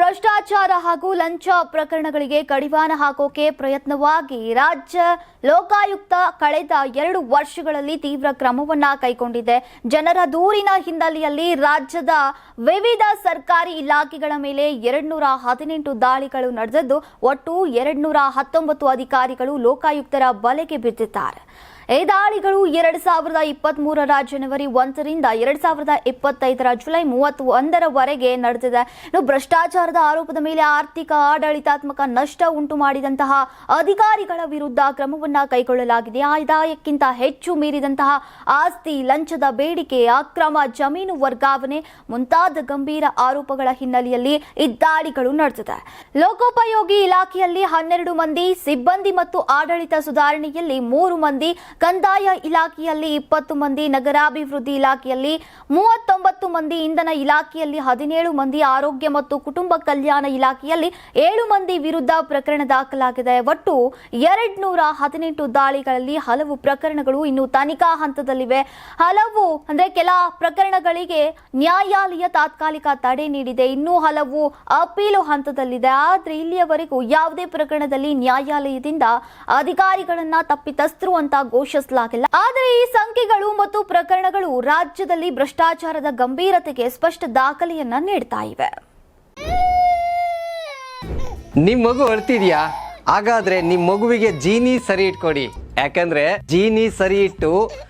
ಭ್ರಷ್ಟಾಚಾರ ಹಾಗೂ ಲಂಚ ಪ್ರಕರಣಗಳಿಗೆ ಕಡಿವಾಣ ಹಾಕೋಕೆ ಪ್ರಯತ್ನವಾಗಿ ರಾಜ್ಯ ಲೋಕಾಯುಕ್ತ ಕಳೆದ ಎರಡು ವರ್ಷಗಳಲ್ಲಿ ತೀವ್ರ ಕ್ರಮವನ್ನ ಕೈಗೊಂಡಿದೆ. ಜನರ ದೂರಿನ ಹಿನ್ನೆಲೆಯಲ್ಲಿ ರಾಜ್ಯದ ವಿವಿಧ ಸರ್ಕಾರಿ ಇಲಾಖೆಗಳ ಮೇಲೆ ಎರಡ್ನೂರ ಹದಿನೆಂಟು ದಾಳಿಗಳು ನಡೆದದ್ದು, ಒಟ್ಟು ಎರಡ್ನೂರ ಹತ್ತೊಂಬತ್ತು ಅಧಿಕಾರಿಗಳು ಲೋಕಾಯುಕ್ತರ ಬಲೆಗೆ ಬಿದ್ದಿದ್ದಾರೆ. ಈ ದಾಳಿಗಳು ಎರಡ್ ಸಾವಿರದ ಇಪ್ಪತ್ತ್ ಮೂರರ ಜನವರಿ ಒಂದರಿಂದ ಎರಡ್ ಸಾವಿರದ ಇಪ್ಪತ್ತೈದರ ಜುಲೈ ಮೂವತ್ತು ಒಂದರವರೆಗೆ ನಡೆದಿದೆ. ಭ್ರಷ್ಟಾಚಾರದ ಆರೋಪದ ಮೇಲೆ ಆರ್ಥಿಕ ಆಡಳಿತಾತ್ಮಕ ನಷ್ಟ ಉಂಟು ಮಾಡಿದಂತಹ ಅಧಿಕಾರಿಗಳ ವಿರುದ್ಧ ಕ್ರಮವನ್ನ ಕೈಗೊಳ್ಳಲಾಗಿದೆ. ಆದಾಯಕ್ಕಿಂತ ಹೆಚ್ಚು ಮೀರಿದಂತಹ ಆಸ್ತಿ, ಲಂಚದ ಬೇಡಿಕೆ, ಅಕ್ರಮ ಜಮೀನು ವರ್ಗಾವಣೆ ಮುಂತಾದ ಗಂಭೀರ ಆರೋಪಗಳ ಹಿನ್ನೆಲೆಯಲ್ಲಿ ಈ ದಾಳಿಗಳು ನಡೆದಿದೆ. ಲೋಕೋಪಯೋಗಿ ಇಲಾಖೆಯಲ್ಲಿ ಹನ್ನೆರಡು ಮಂದಿ, ಸಿಬ್ಬಂದಿ ಮತ್ತು ಆಡಳಿತ ಸುಧಾರಣೆಯಲ್ಲಿ ಮೂರು ಮಂದಿ ಕಂದಾಯ ಇಲಾಖೆಯಲ್ಲಿ ಇಪ್ಪತ್ತು ಮಂದಿ, ನಗರಾಭಿವೃದ್ಧಿ ಇಲಾಖೆಯಲ್ಲಿ ಮೂವತ್ತೊಂಬತ್ತು ಮಂದಿ, ಇಂಧನ ಇಲಾಖೆಯಲ್ಲಿ ಹದಿನೇಳು ಮಂದಿ, ಆರೋಗ್ಯ ಮತ್ತು ಕುಟುಂಬ ಕಲ್ಯಾಣ ಇಲಾಖೆಯಲ್ಲಿ ಏಳು ಮಂದಿ ವಿರುದ್ಧ ಪ್ರಕರಣ ದಾಖಲಾಗಿದೆ. ಒಟ್ಟು ಎರಡ್ ನೂರ ಹದಿನೆಂಟು ದಾಳಿಗಳಲ್ಲಿ ಹಲವು ಪ್ರಕರಣಗಳು ಇನ್ನು ತನಿಖಾ ಹಂತದಲ್ಲಿವೆ. ಹಲವು, ಅಂದ್ರೆ ಕೆಲ ಪ್ರಕರಣಗಳಿಗೆ ನ್ಯಾಯಾಲಯ ತಾತ್ಕಾಲಿಕ ತಡೆ ನೀಡಿದೆ. ಇನ್ನೂ ಹಲವು ಅಪೀಲು ಹಂತದಲ್ಲಿದೆ. ಆದ್ರೆ ಇಲ್ಲಿಯವರೆಗೂ ಯಾವುದೇ ಪ್ರಕರಣದಲ್ಲಿ ನ್ಯಾಯಾಲಯದಿಂದ ಅಧಿಕಾರಿಗಳನ್ನ ತಪ್ಪಿತಸ್ಥರು ಅಂತ ಘೋಷಿಸಲಾಗಿಲ್ಲ. ಆದರೆ ಈ ಸಂಖ್ಯೆಗಳು ಮತ್ತು ಪ್ರಕರಣಗಳು ರಾಜ್ಯದಲ್ಲಿ ಭ್ರಷ್ಟಾಚಾರದ ಗಂಭೀರತೆಗೆ ಸ್ಪಷ್ಟ ದಾಖಲೆಯನ್ನ ನೀಡ್ತಾ ಇವೆ. ನಿಮ್ ಮಗು ಅಳ್ತಿದ್ಯಾ ಹಾಗಾದ್ರೆ ನಿಮ್ ಮಗುವಿಗೆ ಜೀನಿ ಸರಿ ಇಟ್ಕೊಡಿ. ಯಾಕಂದ್ರೆ ಜೀನಿ ಸರಿ ಇಟ್ಟು